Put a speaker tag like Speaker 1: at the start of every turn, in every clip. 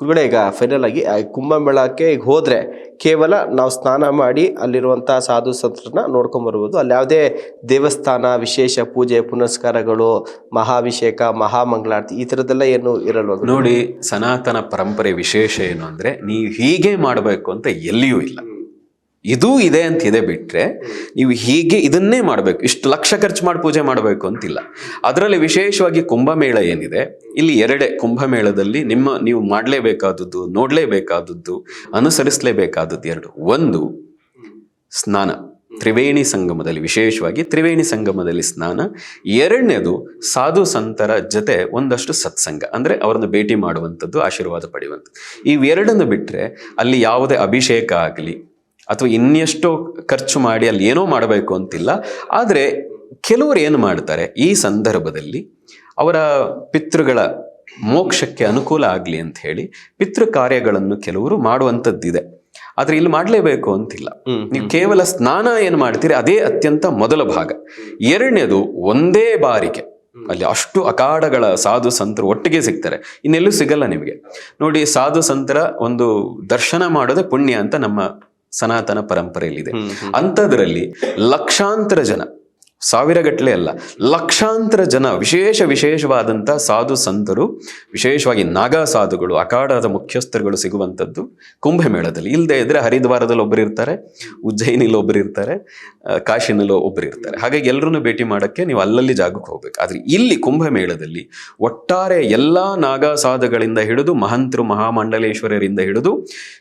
Speaker 1: ಗುರುಗಳೇ, ಈಗ ಫೈನಲ್ ಆಗಿ ಕುಂಭಮೇಳಕ್ಕೆ ಈಗ ಹೋದ್ರೆ ಕೇವಲ ನಾವು ಸ್ನಾನ ಮಾಡಿ ಅಲ್ಲಿರುವಂಥ ಸಾಧು ಸಂತರನ್ನ ನೋಡ್ಕೊಂಡ್ ಬರ್ಬೋದು. ಅಲ್ಲಿ ಯಾವುದೇ ದೇವಸ್ಥಾನ, ವಿಶೇಷ ಪೂಜೆ, ಪುನಸ್ಕಾರಗಳು, ಮಹಾಭಿಷೇಕ, ಮಹಾಮಂಗಳಾರತಿ ಈ ಥರದ್ದೆಲ್ಲ ಏನು ಇರಲ್ವ
Speaker 2: ನೋಡಿ, ಸನಾತನ ಪರಂಪರೆ ವಿಶೇಷ ಏನು ಅಂದರೆ, ನೀವು ಹೀಗೆ ಮಾಡಬೇಕು ಅಂತ ಎಲ್ಲಿಯೂ ಇಲ್ಲ. ಇದೂ ಇದೆ ಅಂತ ಇದೆ ಬಿಟ್ಟರೆ ನೀವು ಹೀಗೆ ಇದನ್ನೇ ಮಾಡಬೇಕು. ಇಷ್ಟು ಲಕ್ಷ ಖರ್ಚು ಮಾಡಿ ಪೂಜೆ ಮಾಡಬೇಕು ಅಂತಿಲ್ಲ. ಅದರಲ್ಲಿ ವಿಶೇಷವಾಗಿ ಕುಂಭಮೇಳ ಏನಿದೆ? ಇಲ್ಲಿ ಎರಡೇ ಕುಂಭಮೇಳದಲ್ಲಿ ನಿಮ್ಮ ನೀವು ಮಾಡಲೇಬೇಕಾದದ್ದು, ನೋಡಲೇಬೇಕಾದದ್ದು, ಅನುಸರಿಸಲೇಬೇಕಾದದ್ದು ಎರಡು. ಒಂದು, ಸ್ನಾನ. ತ್ರಿವೇಣಿ ಸಂಗಮದಲ್ಲಿ ವಿಶೇಷವಾಗಿ ತ್ರಿವೇಣಿ ಸಂಗಮದಲ್ಲಿ ಸ್ನಾನ. ಎರಡನೇದು ಸಾಧು ಸಂತರ ಜೊತೆ ಒಂದಷ್ಟು ಸತ್ಸಂಗ. ಅಂದರೆ ಅವರನ್ನು ಭೇಟಿ ಮಾಡುವಂಥದ್ದು, ಆಶೀರ್ವಾದ ಪಡೆಯುವಂಥದ್ದು. ಇವೆರಡನ್ನು ಬಿಟ್ಟರೆ ಅಲ್ಲಿ ಯಾವುದೇ ಅಭಿಷೇಕ ಆಗಲಿ ಅಥವಾ ಇನ್ನೆಷ್ಟೋ ಖರ್ಚು ಮಾಡಿ ಅಲ್ಲಿ ಏನೋ ಮಾಡಬೇಕು ಅಂತಿಲ್ಲ. ಆದರೆ ಕೆಲವರು ಏನು ಮಾಡ್ತಾರೆ? ಈ ಸಂದರ್ಭದಲ್ಲಿ ಅವರ ಪಿತೃಗಳ ಮೋಕ್ಷಕ್ಕೆ ಅನುಕೂಲ ಆಗಲಿ ಅಂತ ಹೇಳಿ ಪಿತೃ ಕಾರ್ಯಗಳನ್ನು ಕೆಲವರು ಮಾಡುವಂಥದ್ದಿದೆ. ಆದರೆ ಇಲ್ಲಿ ಮಾಡಲೇಬೇಕು ಅಂತಿಲ್ಲ. ನೀವು ಕೇವಲ ಸ್ನಾನ ಏನು ಮಾಡ್ತೀರಿ? ಅದೇ ಅತ್ಯಂತ ಮೊದಲ ಭಾಗ. ಎರಡನೇದು ಒಂದೇ ಬಾರಿಗೆ. ಅಲ್ಲಿ ಅಷ್ಟು ಅಖಾಡಗಳ ಸಾಧು ಸಂತರು ಒಟ್ಟಿಗೆ ಸಿಗ್ತಾರೆ. ಇನ್ನೆಲ್ಲೂ ಸಿಗಲ್ಲ ನಿಮಗೆ. ನೋಡಿ ಸಾಧು ಸಂತರ ಒಂದು ದರ್ಶನ ಮಾಡೋದೇ ಪುಣ್ಯ ಅಂತ ನಮ್ಮ ಸನಾತನ ಪರಂಪರೆಯಲ್ಲಿದೆ. ಅಂಥದ್ರಲ್ಲಿ ಲಕ್ಷಾಂತರ ಜನ ಸಾವಿರಗಟ್ಟಲೆ ಅಲ್ಲ, ಲಕ್ಷಾಂತರ ಜನ, ವಿಶೇಷ ವಿಶೇಷವಾದಂಥ ಸಾಧು ಸಂತರು, ವಿಶೇಷವಾಗಿ ನಾಗಾ ಸಾಧುಗಳು, ಅಖಾಡದ ಮುಖ್ಯಸ್ಥರುಗಳು ಸಿಗುವಂಥದ್ದು ಕುಂಭಮೇಳದಲ್ಲಿ. ಇಲ್ಲದೆ ಇದ್ರೆ ಹರಿದ್ವಾರದಲ್ಲಿ ಒಬ್ಬರು ಇರ್ತಾರೆ, ಉಜ್ಜಯಿನಿಲಿ ಒಬ್ಬರು ಇರ್ತಾರೆ ಕಾಶಿನಲ್ಲಿ ಒಬ್ಬರು ಇರ್ತಾರೆ. ಹಾಗಾಗಿ ಎಲ್ಲರೂ ಭೇಟಿ ಮಾಡೋಕ್ಕೆ ನೀವು ಅಲ್ಲಲ್ಲಿ ಜಾಗಕ್ಕೆ ಹೋಗ್ಬೇಕು. ಆದರೆ ಇಲ್ಲಿ ಕುಂಭಮೇಳದಲ್ಲಿ ಒಟ್ಟಾರೆ ಎಲ್ಲ ನಾಗಾ ಸಾಧುಗಳಿಂದ ಹಿಡಿದು, ಮಹಂತರು, ಮಹಾಮಂಡಲೇಶ್ವರರಿಂದ ಹಿಡಿದು,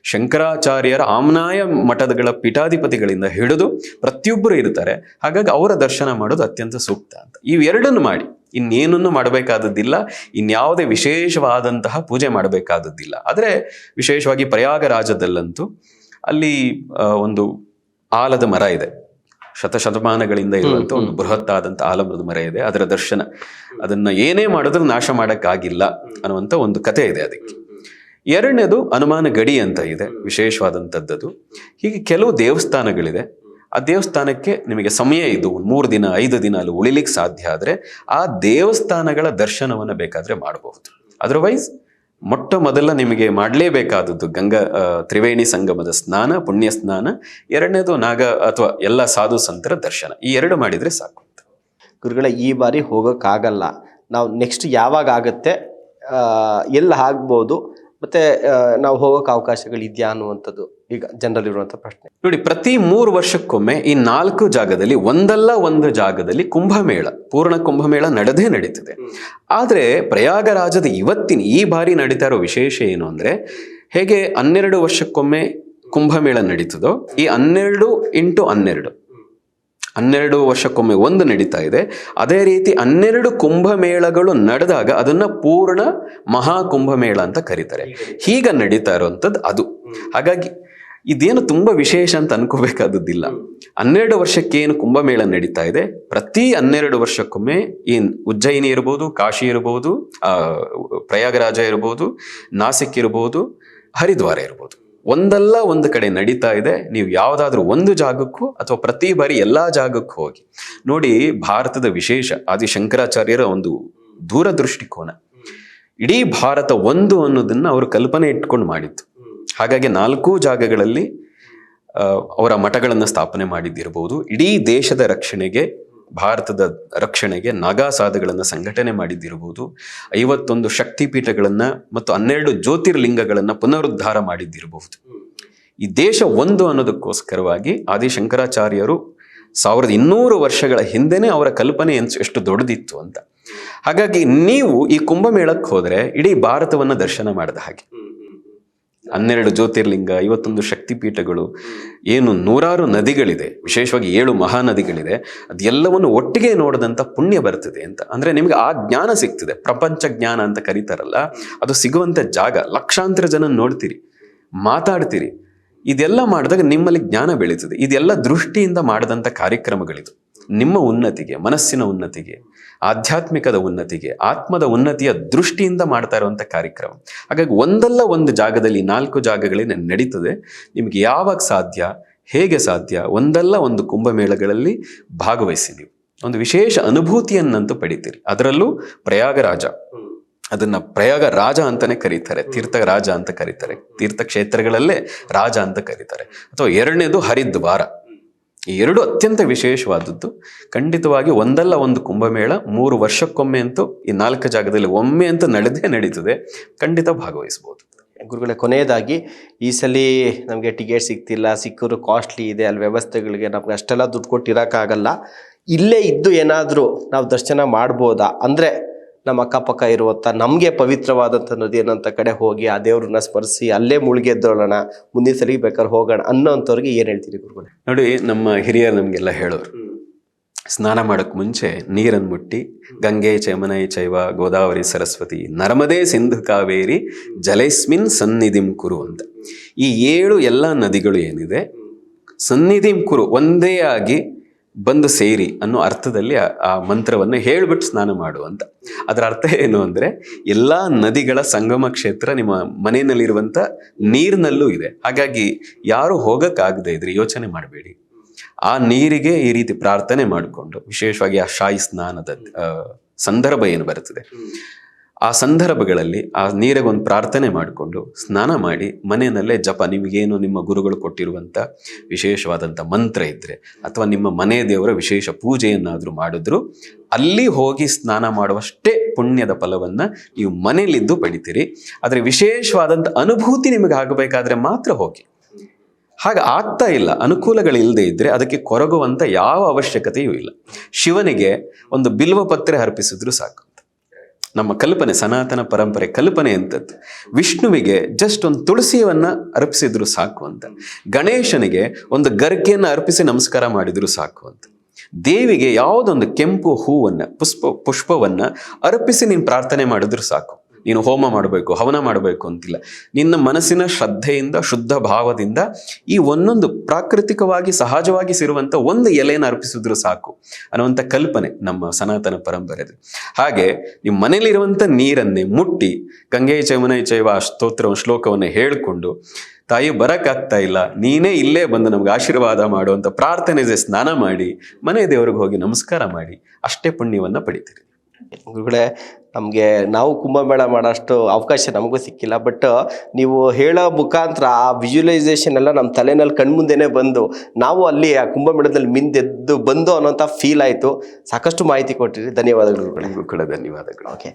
Speaker 2: ಶಂಕರಾಚಾರ್ಯರ ಆಮ್ನಾಯ ಮಠದಗಳ ಪೀಠಾಧಿಪತಿಗಳಿಂದ ಹಿಡಿದು ಪ್ರತಿಯೊಬ್ಬರು ಇರ್ತಾರೆ. ಹಾಗಾಗಿ ಅವರ ದರ್ಶನ ಮಾಡೋದು ಅತ್ಯಂತ ಸೂಕ್ತ ಅಂತ. ಇವೆರಡನ್ನು ಮಾಡಿ. ಇನ್ನೇನನ್ನು ಮಾಡಬೇಕಾದದ್ದಿಲ್ಲ ಇನ್ಯಾವುದೇ ವಿಶೇಷವಾದಂತಹ ಪೂಜೆ ಮಾಡಬೇಕಾದದ್ದಿಲ್ಲ. ಆದರೆ ವಿಶೇಷವಾಗಿ ಪ್ರಯಾಗರಾಜದಲ್ಲಂತೂ ಅಲ್ಲಿ ಒಂದು ಆಲದ ಮರ ಇದೆ. ಶತಶತಮಾನಗಳಿಂದ ಇರುವಂತ ಒಂದು ಬೃಹತ್ ಆದಂತಹ ಆಲಮರದ ಮರ ಇದೆ. ಅದರ ದರ್ಶನ. ಅದನ್ನ ಏನೇ ಮಾಡಿದ್ರೂ ನಾಶ ಮಾಡೋಕ್ಕಾಗಿಲ್ಲ ಅನ್ನುವಂಥ ಒಂದು ಕತೆ ಇದೆ ಅದಕ್ಕೆ. ಎರಡನೇದು ಅನುಮಾನ ಗಡಿ ಅಂತ ಇದೆ ವಿಶೇಷವಾದಂಥದ್ದು ಹೀಗೆ ಕೆಲವು ದೇವಸ್ಥಾನಗಳಿದೆ. ಆ ದೇವಸ್ಥಾನಕ್ಕೆ ನಿಮಗೆ ಸಮಯ ಇದು. ಮೂರು ದಿನ, ಐದು ದಿನ ಅಲ್ಲಿ ಉಳಿಲಿಕ್ಕೆ ಸಾಧ್ಯ ಆದರೆ ಆ ದೇವಸ್ಥಾನಗಳ ದರ್ಶನವನ್ನು ಬೇಕಾದರೆ ಮಾಡಬಹುದು. ಅದರ್ವೈಸ್ ಮೊಟ್ಟ ಮೊದಲ ನಿಮಗೆ ಮಾಡಲೇಬೇಕಾದದ್ದು ಗಂಗಾ ತ್ರಿವೇಣಿ ಸಂಗಮದ ಸ್ನಾನ, ಪುಣ್ಯ ಸ್ನಾನ, ಎರಡನೇದು ನಾಗ ಅಥವಾ ಎಲ್ಲ ಸಾಧು ಸಂತರ ದರ್ಶನ. ಈ ಎರಡು ಮಾಡಿದರೆ ಸಾಕು.
Speaker 1: ಗುರುಗಳ, ಈ ಬಾರಿ ಹೋಗೋಕ್ಕಾಗಲ್ಲ. ನಾವು ನೆಕ್ಸ್ಟ್ ಯಾವಾಗ ಆಗುತ್ತೆ ಎಲ್ಲಿ ಆಗ್ಬೋದು ಮತ್ತೆ ನಾವು ಹೋಗೋಕೆ ಅವಕಾಶಗಳಿದೆಯಾ ಅನ್ನುವಂಥದ್ದು ಈಗ ಜನರಲ್ಲಿ ಇರುವಂಥ ಪ್ರಶ್ನೆ.
Speaker 2: ನೋಡಿ ಪ್ರತಿ ಮೂರು ವರ್ಷಕ್ಕೊಮ್ಮೆ ಈ ನಾಲ್ಕು ಜಾಗದಲ್ಲಿ ಒಂದಲ್ಲ ಒಂದು ಜಾಗದಲ್ಲಿ ಕುಂಭಮೇಳ ಪೂರ್ಣ ಕುಂಭಮೇಳ ನಡೆದೇ ನಡೀತದೆ. ಆದರೆ ಪ್ರಯಾಗರಾಜದ ಇವತ್ತಿನ ಈ ಬಾರಿ ನಡೀತಾ ಇರೋ ವಿಶೇಷ ಏನು ಅಂದ್ರೆ ಹೇಗೆ ಹನ್ನೆರಡು ವರ್ಷಕ್ಕೊಮ್ಮೆ ಕುಂಭಮೇಳ ನಡೀತದೋ ಈ ಹನ್ನೆರಡು ಇಂಟು ಹನ್ನೆರಡು ಹನ್ನೆರಡು ವರ್ಷಕ್ಕೊಮ್ಮೆ ಒಂದು ನಡೀತಾ ಇದೆ. ಅದೇ ರೀತಿ ಹನ್ನೆರಡು ಕುಂಭಮೇಳಗಳು ನಡೆದಾಗ ಅದನ್ನ ಪೂರ್ಣ ಮಹಾ ಕುಂಭಮೇಳ ಅಂತ ಕರೀತಾರೆ. ಹೀಗ ನಡೀತಾ ಇರುವಂಥದ್ದು ಅದು. ಹಾಗಾಗಿ ಇದೇನು ತುಂಬ ವಿಶೇಷ ಅಂತ ಅನ್ಕೋಬೇಕಾದದ್ದಿಲ್ಲ. ಹನ್ನೆರಡು ವರ್ಷಕ್ಕೇನು ಕುಂಭಮೇಳ ನಡೀತಾ ಇದೆ? ಪ್ರತಿ ಹನ್ನೆರಡು ವರ್ಷಕ್ಕೊಮ್ಮೆ ಏನ್ ಉಜ್ಜಯಿನಿ ಇರ್ಬೋದು, ಕಾಶಿ ಇರ್ಬೋದು ಪ್ರಯಾಗರಾಜ ಇರ್ಬೋದು, ನಾಸಿಕ್ ಇರ್ಬೋದು, ಹರಿದ್ವಾರ ಇರ್ಬೋದು. ಒಂದಲ್ಲ ಒಂದು ಕಡೆ ನಡೀತಾ ಇದೆ. ನೀವು ಯಾವುದಾದ್ರೂ ಒಂದು ಜಾಗಕ್ಕೂ ಅಥವಾ ಪ್ರತಿ ಬಾರಿ ಎಲ್ಲ ಜಾಗಕ್ಕೂ ಹೋಗಿ. ನೋಡಿ, ಭಾರತದ ವಿಶೇಷ ಆದಿಶಂಕರಾಚಾರ್ಯರ ಒಂದು ದೂರದೃಷ್ಟಿಕೋನ. ಇಡೀ ಭಾರತ ಒಂದು ಅನ್ನೋದನ್ನ ಅವರು ಕಲ್ಪನೆ ಇಟ್ಕೊಂಡು ಮಾಡಿತ್ತು ಹಾಗಾಗಿ ನಾಲ್ಕು ಜಾಗಗಳಲ್ಲಿ ಅವರ ಮಠಗಳನ್ನು ಸ್ಥಾಪನೆ ಮಾಡಿದ್ದಿರಬಹುದು ಇಡೀ ದೇಶದ ರಕ್ಷಣೆಗೆ ಭಾರತದ ರಕ್ಷಣೆಗೆ ನಾಗಾ ಸಾಧುಗಳನ್ನು ಸಂಘಟನೆ ಮಾಡಿದ್ದಿರಬಹುದು ಐವತ್ತೊಂದು ಶಕ್ತಿಪೀಠಗಳನ್ನ ಮತ್ತು ಹನ್ನೆರಡು ಜ್ಯೋತಿರ್ಲಿಂಗಗಳನ್ನ ಪುನರುದ್ಧಾರ ಮಾಡಿದ್ದಿರಬಹುದು ಈ ದೇಶ ಒಂದು ಅನ್ನೋದಕ್ಕೋಸ್ಕರವಾಗಿ ಆದಿ ಶಂಕರಾಚಾರ್ಯರು ಸಾವಿರದ ಇನ್ನೂರು ವರ್ಷಗಳ ಹಿಂದೆನೇ ಅವರ ಕಲ್ಪನೆ ಎಷ್ಟು ದೊಡ್ಡದಿತ್ತು ಅಂತ. ಹಾಗಾಗಿ ನೀವು ಈ ಕುಂಭಮೇಳಕ್ಕೆ ಹೋದರೆ ಇಡೀ ಭಾರತವನ್ನು ದರ್ಶನ ಮಾಡಿದ ಹಾಗೆ. ಹನ್ನೆರಡು ಜ್ಯೋತಿರ್ಲಿಂಗ, ಐವತ್ತೊಂದು ಶಕ್ತಿಪೀಠಗಳು, ಏನು ನೂರಾರು ನದಿಗಳಿದೆ, ವಿಶೇಷವಾಗಿ ಏಳು ಮಹಾನದಿಗಳಿದೆ, ಅದೆಲ್ಲವನ್ನು ಒಟ್ಟಿಗೆ ನೋಡಿದಂಥ ಪುಣ್ಯ ಬರ್ತದೆ ಅಂತ. ಅಂದರೆ ನಿಮಗೆ ಆ ಜ್ಞಾನ ಸಿಗ್ತದೆ. ಪ್ರಪಂಚ ಜ್ಞಾನ ಅಂತ ಕರೀತಾರಲ್ಲ, ಅದು ಸಿಗುವಂಥ ಜಾಗ. ಲಕ್ಷಾಂತರ ಜನ ನೋಡ್ತೀರಿ, ಮಾತಾಡ್ತೀರಿ. ಇದೆಲ್ಲ ಮಾಡಿದಾಗ ನಿಮ್ಮಲ್ಲಿ ಜ್ಞಾನ ಬೆಳೀತದೆ. ಇದೆಲ್ಲ ದೃಷ್ಟಿಯಿಂದ ಮಾಡಿದಂಥ ಕಾರ್ಯಕ್ರಮಗಳಿದು. ನಿಮ್ಮ ಉನ್ನತಿಗೆ, ಮನಸ್ಸಿನ ಉನ್ನತಿಗೆ, ಆಧ್ಯಾತ್ಮಿಕದ ಉನ್ನತಿಗೆ, ಆತ್ಮದ ಉನ್ನತಿಯ ದೃಷ್ಟಿಯಿಂದ ಮಾಡ್ತಾ ಇರುವಂಥ ಕಾರ್ಯಕ್ರಮ. ಹಾಗಾಗಿ ಒಂದಲ್ಲ ಒಂದು ಜಾಗದಲ್ಲಿ ನಾಲ್ಕು ಜಾಗಗಳಲ್ಲಿ ನಡೀತದೆ. ನಿಮಗೆ ಯಾವಾಗ ಸಾಧ್ಯ, ಹೇಗೆ ಸಾಧ್ಯ, ಒಂದಲ್ಲ ಒಂದು ಕುಂಭಮೇಳಗಳಲ್ಲಿ ಭಾಗವಹಿಸಿ ನೀವು. ಒಂದು ವಿಶೇಷ ಅನುಭೂತಿಯನ್ನಂತೂ ಪಡಿತೀರಿ. ಅದರಲ್ಲೂ ಪ್ರಯಾಗರಾಜ. ಅದನ್ನ ಪ್ರಯಾಗ ರಾಜ ಅಂತಾನೆ ಕರೀತಾರೆ ತೀರ್ಥ ರಾಜ ಅಂತ ಕರೀತಾರೆ. ತೀರ್ಥಕ್ಷೇತ್ರಗಳಲ್ಲೇ ರಾಜ ಅಂತ ಕರೀತಾರೆ. ಅಥವಾ ಎರಡನೇದು ಹರಿದ್ವಾರ. ಈ ಎರಡು ಅತ್ಯಂತ ವಿಶೇಷವಾದದ್ದು. ಖಂಡಿತವಾಗಿ ಒಂದಲ್ಲ ಒಂದು ಕುಂಭಮೇಳ, ಮೂರು ವರ್ಷಕ್ಕೊಮ್ಮೆ ಅಂತೂ ಈ ನಾಲ್ಕು ಜಾಗದಲ್ಲಿ ಒಮ್ಮೆ ಅಂತೂ ನಡೆದೇ ನಡೀತದೆ. ಖಂಡಿತ ಭಾಗವಹಿಸಬಹುದು.
Speaker 1: ಗುರುಗಳೇ, ಕೊನೆಯದಾಗಿ ಈ ಸಲ ನಮಗೆ ಟಿಕೆಟ್ ಸಿಗ್ತಿಲ್ಲ, ಸಿಕ್ಕರು ಕಾಸ್ಟ್ಲಿ ಇದೆ, ಅಲ್ಲಿ ವ್ಯವಸ್ಥೆಗಳಿಗೆ ನಮ್ಗೆ ಅಷ್ಟೆಲ್ಲ ದುಡ್ಡು ಕೊಟ್ಟಿರೋಕ್ಕಾಗಲ್ಲ ಇಲ್ಲೇ ಇದ್ದು ಏನಾದರೂ ನಾವು ದರ್ಶನ ಮಾಡ್ಬೋದಾ? ಅಂದರೆ ನಮ್ಮ ಅಕ್ಕಪಕ್ಕ ಇರುವಂಥ ನಮಗೆ ಪವಿತ್ರವಾದಂಥ ನದಿ ಅನ್ನೋಂಥ ಕಡೆ ಹೋಗಿ ಆ ದೇವ್ರನ್ನ ಸ್ಮರಿಸಿ ಅಲ್ಲೇ ಮುಳುಗಿ ಎದ್ದೋಳೋಣ ಮುಂದಿನ ಸರಿ ಬೇಕಾದ್ರೆ ಹೋಗೋಣ ಅನ್ನೋಂಥವ್ರಿಗೆ ಏನು ಹೇಳ್ತೀರಿ ಗುರುಗಳೇ?
Speaker 2: ನೋಡಿ ನಮ್ಮ ಹಿರಿಯರು ನಮಗೆಲ್ಲ ಹೇಳೋರು. ಸ್ನಾನ ಮಾಡೋಕ್ಕೆ ಮುಂಚೆ ನೀರನ್ನು ಮುಟ್ಟಿ ಗಂಗೆ ಚಮನೈ ಚೈವ ಗೋದಾವರಿ ಸರಸ್ವತಿ ನರ್ಮದೇ ಸಿಂಧು ಕಾವೇರಿ ಜಲೈಸ್ಮಿನ್ ಸನ್ನಿಧಿಂ ಕುರು ಅಂತ. ಈ ಏಳು ಎಲ್ಲ ನದಿಗಳು ಏನಿದೆ? ಸನ್ನಿಧಿಂ ಕುರು ಒಂದೇ ಆಗಿ ಬಂದು ಸೇರಿ ಅನ್ನೋ ಅರ್ಥದಲ್ಲಿ ಆ- ಮಂತ್ರವನ್ನು ಹೇಳ್ಬಿಟ್ಟು ಸ್ನಾನ ಮಾಡು ಅಂತ. ಅದರ ಅರ್ಥ ಏನು ಅಂದ್ರೆ, ಎಲ್ಲ ನದಿಗಳ ಸಂಗಮ ಕ್ಷೇತ್ರ ನಿಮ್ಮ ಮನೆಯಲ್ಲಿರುವಂಥ ನೀರಿನಲ್ಲೂ ಇದೆ. ಹಾಗಾಗಿ ಯಾರು ಹೋಗೋಕ್ಕಾಗದೇ ಇದ್ರೆ ಯೋಚನೆ ಮಾಡಬೇಡಿ. ಆ ನೀರಿಗೆ ಈ ರೀತಿ ಪ್ರಾರ್ಥನೆ ಮಾಡಿಕೊಂಡು, ವಿಶೇಷವಾಗಿ ಆ ಶಾಯಿ ಸ್ನಾನದ ಸಂದರ್ಭ ಏನು ಬರುತ್ತದೆ ಆ ಸಂದರ್ಭಗಳಲ್ಲಿ ಆ ನೀರಿಗೆ ಒಂದು ಪ್ರಾರ್ಥನೆ ಮಾಡಿಕೊಂಡು ಸ್ನಾನ ಮಾಡಿ ಮನೆಯಲ್ಲೇ ಜಪ, ನಿಮಗೇನು ನಿಮ್ಮ ಗುರುಗಳು ಕೊಟ್ಟಿರುವಂಥ ವಿಶೇಷವಾದಂಥ ಮಂತ್ರ ಇದ್ದರೆ ಅಥವಾ ನಿಮ್ಮ ಮನೆ ದೇವರ ವಿಶೇಷ ಪೂಜೆಯನ್ನಾದರೂ ಮಾಡಿದ್ರು, ಅಲ್ಲಿ ಹೋಗಿ ಸ್ನಾನ ಮಾಡುವಷ್ಟೇ ಪುಣ್ಯದ ಫಲವನ್ನು ನೀವು ಮನೆಯಲ್ಲಿದ್ದು ಪಡಿತೀರಿ. ಆದರೆ ವಿಶೇಷವಾದಂಥ ಅನುಭೂತಿ ನಿಮಗೆ ಆಗಬೇಕಾದ್ರೆ ಮಾತ್ರ ಹೋಗಿ. ಹಾಗೆ ಆಗ್ತಾ ಇಲ್ಲ, ಅನುಕೂಲಗಳಿಲ್ಲದೆ ಇದ್ದರೆ ಅದಕ್ಕೆ ಕೊರಗುವಂಥ ಯಾವ ಅವಶ್ಯಕತೆಯೂ ಇಲ್ಲ. ಶಿವನಿಗೆ ಒಂದು ಬಿಲ್ವ ಪತ್ರೆ ಅರ್ಪಿಸಿದ್ರು ಸಾಕು. ನಮ್ಮ ಕಲ್ಪನೆ, ಸನಾತನ ಪರಂಪರೆ, ಕಲ್ಪನೆ ಅಂಥದ್ದು ವಿಷ್ಣುವಿಗೆ ಜಸ್ಟ್ ಒಂದು ತುಳಸಿಯನ್ನು ಅರ್ಪಿಸಿದ್ರು ಸಾಕು ಅಂತ. ಗಣೇಶನಿಗೆ ಒಂದು ಗರ್ಗೆಯನ್ನು ಅರ್ಪಿಸಿ ನಮಸ್ಕಾರ ಮಾಡಿದ್ರು ಸಾಕು ಅಂತ. ದೇವಿಗೆ ಯಾವುದೊಂದು ಕೆಂಪು ಹೂವನ್ನು, ಪುಷ್ಪ, ಪುಷ್ಪವನ್ನು ಅರ್ಪಿಸಿ ನೀನು ಪ್ರಾರ್ಥನೆ ಮಾಡಿದ್ರು ಸಾಕು. ನೀನು ಹೋಮ ಮಾಡಬೇಕು, ಹವನ ಮಾಡಬೇಕು ಅಂತಿಲ್ಲ. ನಿನ್ನ ಮನಸ್ಸಿನ ಶ್ರದ್ಧೆಯಿಂದ, ಶುದ್ಧ ಭಾವದಿಂದ ಈ ಒಂದೊಂದು ಪ್ರಾಕೃತಿಕವಾಗಿ ಸಹಜವಾಗಿ ಸಿರುವಂತ ಒಂದು ಎಲೆಯನ್ನು ಅರ್ಪಿಸಿದ್ರು ಸಾಕು ಅನ್ನುವಂಥ ಕಲ್ಪನೆ ನಮ್ಮ ಸನಾತನ ಪರಂಪರೆದು ಹಾಗೆ ನಿಮ್ಮ ಮನೇಲಿರುವಂಥ ನೀರನ್ನೇ ಮುಟ್ಟಿ ಗಂಗೆ ಚಮನೈ ಚೈವ ಸ್ತೋತ್ರ ಶ್ಲೋಕವನ್ನು ಹೇಳಿಕೊಂಡು, ತಾಯಿ ಬರಕ್ಕಾಗ್ತಾ ಇಲ್ಲ, ನೀನೇ ಇಲ್ಲೇ ಬಂದು ನಮ್ಗೆ ಆಶೀರ್ವಾದ ಮಾಡುವಂಥ ಪ್ರಾರ್ಥನೆ ಜೊತೆ ಸ್ನಾನ ಮಾಡಿ ಮನೆ ದೇವರಿಗೆ ಹೋಗಿ ನಮಸ್ಕಾರ ಮಾಡಿ, ಅಷ್ಟೇ ಪುಣ್ಯವನ್ನ ಪಡಿತೀರಿ.
Speaker 1: ಗುರುಗಳೇ ನಮಗೆ ನಾವು ಕುಂಭಮೇಳ ಮಾಡೋಷ್ಟು ಅವಕಾಶ ನಮಗೂ ಸಿಕ್ಕಿಲ್ಲ. ಬಟ್ ನೀವು ಹೇಳೋ ಮುಖಾಂತರ ಆ ವಿಜುವಲೈಸೇಷನ್ ಎಲ್ಲ ನಮ್ಮ ತಲೆನಲ್ಲಿ ಕಣ್ಮುಂದೆನೇ ಬಂದು ನಾವು ಅಲ್ಲಿ ಆ ಕುಂಭಮೇಳದಲ್ಲಿ ಮಿಂದೆದ್ದು ಬಂದು ಅನ್ನೋಂಥ ಫೀಲ್ ಆಯಿತು. ಸಾಕಷ್ಟು ಮಾಹಿತಿ ಕೊಟ್ಟಿರಿ ಧನ್ಯವಾದಗಳು.
Speaker 2: ಕೂಡ ಧನ್ಯವಾದಗಳು.
Speaker 1: ಓಕೆ